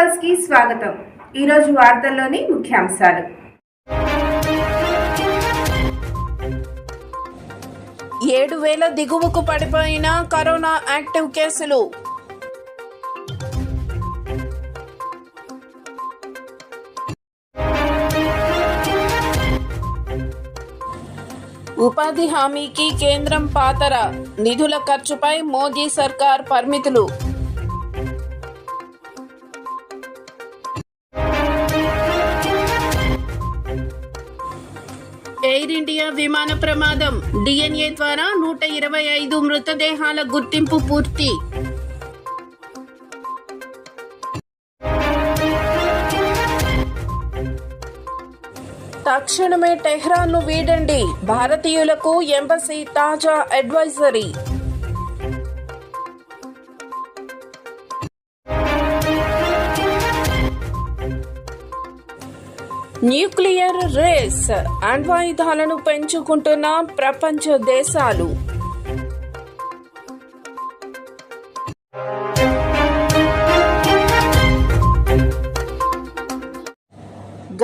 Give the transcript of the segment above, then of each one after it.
న్యూస్కి స్వాగతం. ఈరోజు వార్తల్లోని ముఖ్యాంశాలు. ఏడు వేల దిగువకు పడిపోయిన కరోనా యాక్టివ్ కేసులు. ఉపాధి హామీకి కేంద్రం పాతర. నిధుల ఖర్చుపై మోదీ సర్కార్ పరిమితులు. ఇండియా విమాన ప్రమాదం. డిఎన్ఏ ద్వారా నూట ఇరవై ఐదు మృతదేహాల గుర్తింపు పూర్తి. తక్షణమే టెహ్రాన్ను వీడండి. భారతీయులకు ఎంబసీ తాజా అడ్వైజరీ. న్యూక్లియర్ రేస్ అణ్వాయుధాలను పెంచుకుంటున్న ప్రపంచ దేశాలు.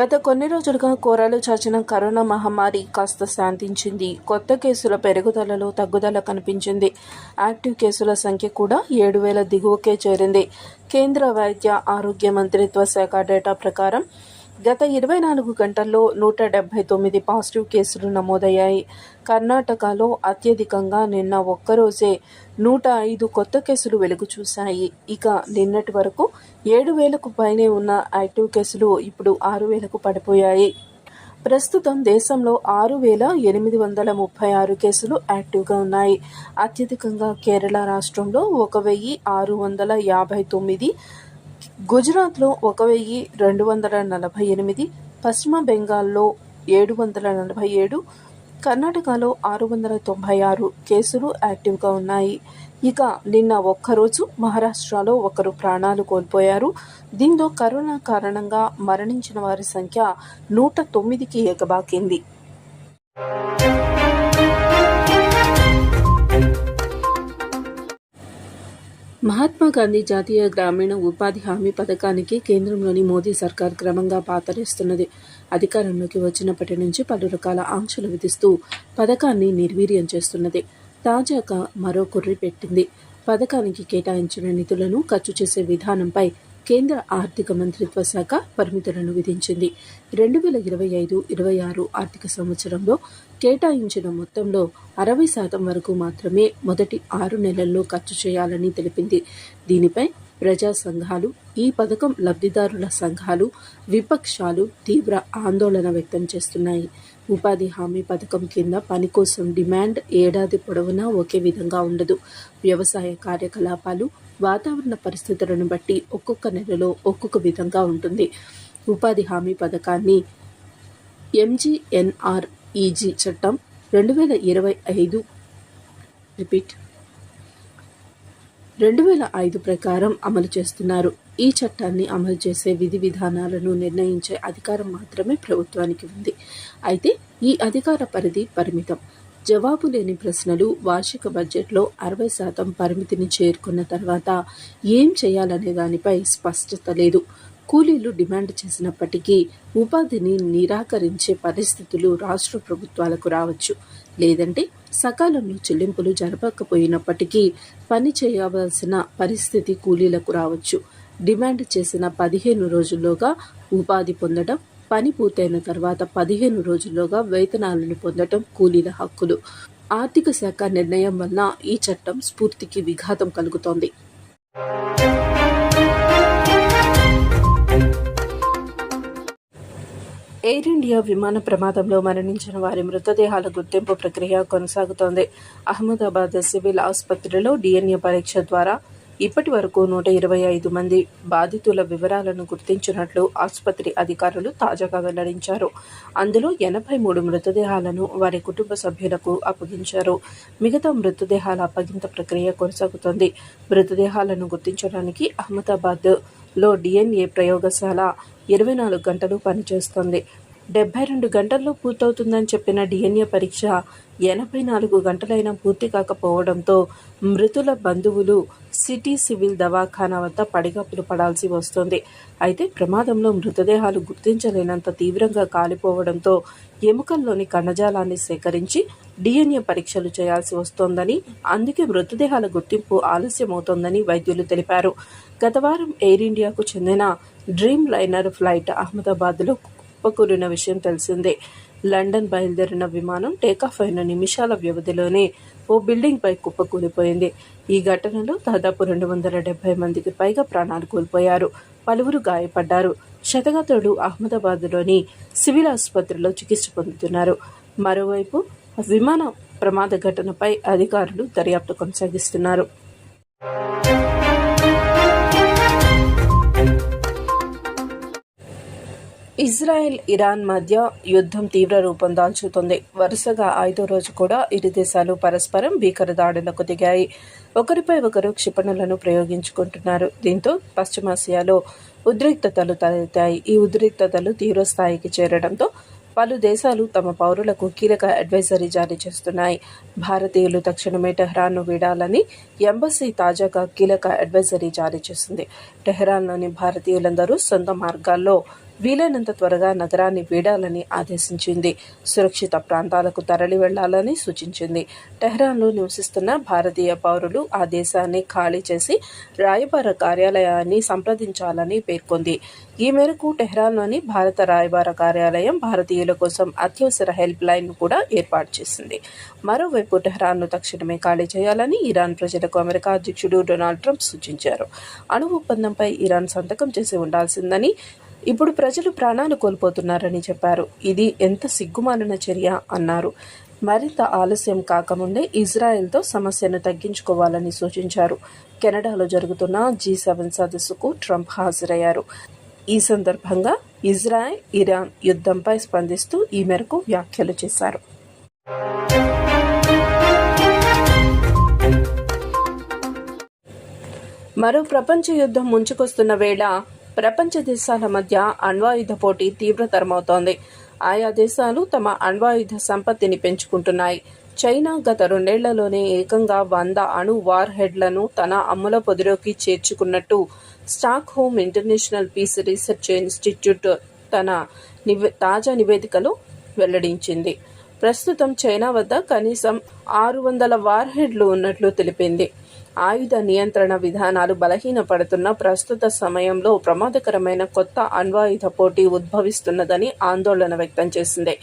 గత కొన్ని రోజులుగా కోరాలు చాచిన కరోనా మహమ్మారి కాస్త శాంతించింది. కొత్త కేసుల పెరుగుదలలో తగ్గుదల కనిపించింది. యాక్టివ్ కేసుల సంఖ్య కూడా ఏడు వేల దిగువకే చేరింది. కేంద్ర వైద్య ఆరోగ్య మంత్రిత్వ శాఖ డేటా ప్రకారం గత ఇరవై నాలుగు గంటల్లో నూట డెబ్బై తొమ్మిది పాజిటివ్ కేసులు నమోదయ్యాయి. కర్ణాటకలో అత్యధికంగా నిన్న ఒక్కరోజే నూట ఐదు కొత్త కేసులు వెలుగు చూశాయి. ఇక నిన్నటి వరకు ఏడు వేలకు పైనే ఉన్న యాక్టివ్ కేసులు ఇప్పుడు ఆరు వేలకు పడిపోయాయి. ప్రస్తుతం దేశంలో ఆరు వేల ఎనిమిది వందల ముప్పై ఆరు కేసులు యాక్టివ్గా ఉన్నాయి. అత్యధికంగా కేరళ రాష్ట్రంలో ఒక వెయ్యి ఆరు వందల యాభై తొమ్మిది గుజరాత్లో ఒక వెయ్యి రెండు వందల నలభై ఎనిమిది పశ్చిమ బెంగాల్లో ఏడు వందల నలభై ఏడు కర్ణాటకలో ఆరు వందల తొంభై ఆరు కేసులు యాక్టివ్గా ఉన్నాయి. ఇక నిన్న ఒక్కరోజు మహారాష్ట్రలో ఒకరు ప్రాణాలు కోల్పోయారు. దీంతో కరోనా కారణంగా మరణించిన వారి సంఖ్య నూట తొమ్మిదికి ఎగబాకింది. మహాత్మా గాంధీ జాతీయ గ్రామీణ ఉపాధి హామీ పథకానికి కేంద్రంలోని మోదీ సర్కార్ క్రమంగా పాతరేస్తున్నది. అధికారంలోకి వచ్చినప్పటి నుంచి పలు రకాల ఆంక్షలు విధిస్తూ పథకాన్ని నిర్వీర్యం చేస్తున్నది. తాజాగా మరో కుర్రి పెట్టింది. పథకానికి కేటాయించిన నిధులను ఖర్చు చేసే విధానంపై కేంద్ర ఆర్థిక మంత్రిత్వ శాఖ పరిమితులను విధించింది. రెండు వేల ఇరవై ఐదు ఇరవై ఆరు ఆర్థిక సంవత్సరంలో కేటాయించిన మొత్తంలో అరవై శాతం వరకు మాత్రమే మొదటి ఆరు నెలల్లో ఖర్చు చేయాలని తెలిపింది. దీనిపై ప్రజా సంఘాలు ఈ పథకం లబ్ధిదారుల సంఘాలు విపక్షాలు తీవ్ర ఆందోళన వ్యక్తం చేస్తున్నాయి. ఉపాధి హామీ పథకం కింద పని కోసం డిమాండ్ ఏడాది పొడవునా ఒకే విధంగా ఉండదు. వ్యవసాయ కార్యకలాపాలు వాతావరణ పరిస్థితులను బట్టి ఒక్కొక్క నెలలో ఒక్కొక్క విధంగా ఉంటుంది. ఉపాధి హామీ పథకాన్ని ఎంజీఎన్ఆర్ఈజీ చట్టం రెండు వేల ఇరవై ఐదు రిపీట్. రెండు వేల ఐదు ప్రకారం అమలు చేస్తున్నారు. ఈ చట్టాన్ని అమలు చేసే విధి విధానాలను నిర్ణయించే అధికారం మాత్రమే ప్రభుత్వానికి ఉంది. అయితే ఈ అధికార పరిధి పరిమితం. జవాబు లేని ప్రశ్నలు వార్షిక బడ్జెట్లో అరవై శాతం పరిమితిని చేరుకున్న తర్వాత ఏం చేయాలనే దానిపై స్పష్టత లేదు. కూలీలు డిమాండ్ చేసినప్పటికీ ఉపాధిని నిరాకరించే పరిస్థితులు రాష్ట్ర ప్రభుత్వాలకు రావచ్చు. లేదంటే సకాలంలో చెల్లింపులు జరపకపోయినప్పటికీ పని చేయవలసిన పరిస్థితి కూలీలకు రావచ్చు. డిమాండ్ చేసిన పదిహేను రోజుల్లోగా ఉపాధి పొందడం పని పూర్తయిన తర్వాత పదిహేను రోజుల్లోగా వేతనాలను పొందటం కూలీల హక్కులు. ఆర్థిక శాఖ నిర్ణయం వలన ఈ చట్టం స్ఫూర్తికి విఘాతం కలుగుతోంది. ఎయిర్ ఇండియా విమాన ప్రమాదంలో మరణించిన వారి మృతదేహాల గుర్తింపు ప్రక్రియ కొనసాగుతోంది. అహ్మదాబాద్ సివిల్ ఆసుపత్రిలో డిఎన్ఏ పరీక్ష ద్వారా ఇప్పటి వరకు నూట ఇరవై ఐదు మంది బాధితుల వివరాలను గుర్తించినట్లు ఆసుపత్రి అధికారులు తాజాగా వెల్లడించారు. అందులో ఎనభై మూడు మృతదేహాలను వారి కుటుంబ సభ్యులకు అప్పగించారు. మిగతా మృతదేహాల అప్పగింత ప్రక్రియ కొనసాగుతోంది. మృతదేహాలను గుర్తించడానికి అహ్మదాబాద్లో డిఎన్ఏ ప్రయోగశాల ఇరవై నాలుగు గంటలు పనిచేస్తోంది. డెబ్బై రెండు గంటల్లో పూర్తవుతుందని చెప్పిన డిఎన్ఏ పరీక్ష ఎనభై నాలుగు గంటలైనా పూర్తి కాకపోవడంతో మృతుల బంధువులు సిటీ సివిల్ దవాఖానా వద్ద పడిగప్పులు పడాల్సి వస్తోంది. అయితే ప్రమాదంలో మృతదేహాలు గుర్తించలేనంత తీవ్రంగా కాలిపోవడంతో ఎముకల్లోని కణజాలాన్ని సేకరించి డిఎన్ఏ పరీక్షలు చేయాల్సి వస్తోందని అందుకే మృతదేహాల గుర్తింపు ఆలస్యమవుతోందని వైద్యులు తెలిపారు. గత వారం ఎయిర్ ఇండియాకు చెందిన డ్రీమ్ లైనర్ ఫ్లైట్ అహ్మదాబాద్లో కుప్పకూలిన విషయం తెలిసిందే. లండన్ బయలుదేరిన విమానం టేకాఫ్ అయిన నిమిషాల వ్యవధిలోనే ఓ బిల్డింగ్ పై కుప్పకూలిపోయింది ఈ ఘటనలో దాదాపు రెండు వందల డెబ్బై మందికి పైగా ప్రాణాలు కోల్పోయారు. పలువురు గాయపడ్డారు. శతగాత్రుడు అహ్మదాబాద్లోని సివిల్ ఆసుపత్రిలో చికిత్స పొందుతున్నారు. మరోవైపు విమాన ప్రమాద ఘటనపై అధికారులు దర్యాప్తు కొనసాగిస్తున్నారు. ఇజ్రాయెల్ ఇరాన్ మధ్య యుద్ధం తీవ్ర రూపం దాల్చుతుంది. వరుసగా ఐదో రోజు కూడా ఇరు దేశాలు పరస్పరం భీకర దాడులకు దిగాయి. ఒకరిపై ఒకరు క్షిపణులను ప్రయోగించుకుంటున్నారు. దీంతో పశ్చిమాసియాలో ఉద్రిక్తతలు తలెత్తాయి. ఈ ఉద్రిక్తతలు తీవ్రస్థాయికి చేరడంతో పలు దేశాలు తమ పౌరులకు కీలక అడ్వైజరీ జారీ చేస్తున్నాయి. భారతీయులు తక్షణమే టెహ్రాన్ను వీడాలని ఎంబసీ తాజాగా కీలక అడ్వైజరీ జారీ చేసింది. టెహ్రాన్లోని భారతీయులందరూ సొంత మార్గాల్లో వీలైనంత త్వరగా నగరాన్ని వీడాలని ఆదేశించింది. సురక్షిత ప్రాంతాలకు తరలి వెళ్ళాలని సూచించింది. టెహ్రాన్లో నివసిస్తున్న భారతీయ పౌరులు ఆ దేశాన్ని ఖాళీ చేసి రాయబార కార్యాలయాన్ని సంప్రదించాలని పేర్కొంది. ఈ మేరకు టెహ్రాన్లోని భారత రాయబార కార్యాలయం భారతీయుల కోసం అత్యవసర హెల్ప్ లైన్ కూడా ఏర్పాటు చేసింది. మరోవైపు టెహ్రాన్ను తక్షణమే ఖాళీ చేయాలని ఇరాన్ ప్రజలకు అమెరికా అధ్యక్షుడు డొనాల్డ్ ట్రంప్ సూచించారు. అణు ఒప్పందంపై ఇరాన్ సంతకం చేసి ఉండాల్సిందని ఇప్పుడు ప్రజలు ప్రాణాలు కోల్పోతున్నారని చెప్పారు. ఇది ఎంత సిగ్గుమాలిన చర్య అన్నారు. మరింత ఆలస్యం కాకముందే ఇజ్రాయెల్తో సమస్యను తగ్గించుకోవాలని సూచించారు. కెనడాలో జరుగుతున్న జీ సెవెన్ సదస్సుకు ట్రంప్ హాజరయ్యారు. ఈ సందర్భంగా ఇజ్రాయెల్ ఇరాన్ యుద్ధంపై స్పందిస్తూ ఈ మేరకు వ్యాఖ్యలు చేశారు. మరో ప్రపంచ యుద్ధం ముంచుకొస్తున్న వేళ ప్రపంచ దేశాల మధ్య అణ్వాయుధ పోటీ తీవ్రతరమవుతోంది. ఆయా దేశాలు తమ అణ్వాయుధ సంపత్తిని పెంచుకుంటున్నాయి. చైనా గత రెండేళ్ళలోనే ఏకంగా వంద అణు వార్ హెడ్లను తన అమ్ముల పొదిలోకి చేర్చుకున్నట్టు Stockholm International Peace Research Institute తన నివే తాజా నివేదికలో వెల్లడించింది. ప్రస్తుతం చైనా వద్ద కనీసం ఆరు వందల వార్ హెడ్లు ఉన్నట్లు తెలిపింది. ఆయుధ నియంత్రణ విధానాలు బలహీనపడుతున్న ప్రస్తుత సమయంలో ప్రమాదకరమైన కొత్త అణ్వాయుధ పోటీ ఉద్భవిస్తున్నదని ఆందోళన వ్యక్తం చేసింది.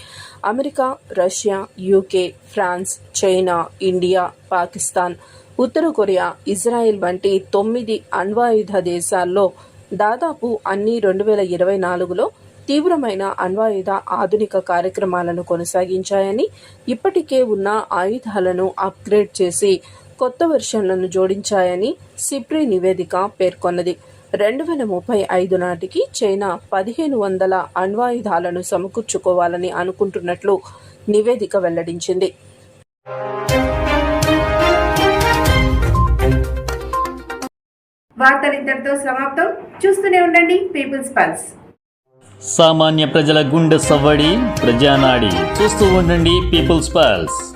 America Russia UK France China India Pakistan ఉత్తర కొరియా ఇజ్రాయెల్ వంటి తొమ్మిది అణ్వాయుధ దేశాల్లో దాదాపు అన్ని రెండు వేల ఇరవై నాలుగులో తీవ్రమైన అణ్వాయుధ ఆధునిక కార్యక్రమాలను కొనసాగించాయని ఇప్పటికే ఉన్న ఆయుధాలను అప్గ్రేడ్ చేసి కొత్త వెర్షన్లను జోడించాయని సిప్రి నివేదిక పేర్కొన్నది. రెండు వేల ముప్పై ఐదు నాటికి చైనా పదిహేను వందల అణ్వాయుధాలను సమకూర్చుకోవాలని అనుకుంటున్నట్లు నివేదిక వెల్లడించింది. వార్తలు ఇంతటితో సమాప్తం. చూస్తూనే ఉండండి పీపుల్స్ పల్స్. సామాన్య ప్రజల గుండె సవ్వడి ప్రజానాడి. చూస్తూ ఉండండి పీపుల్స్ పల్స్.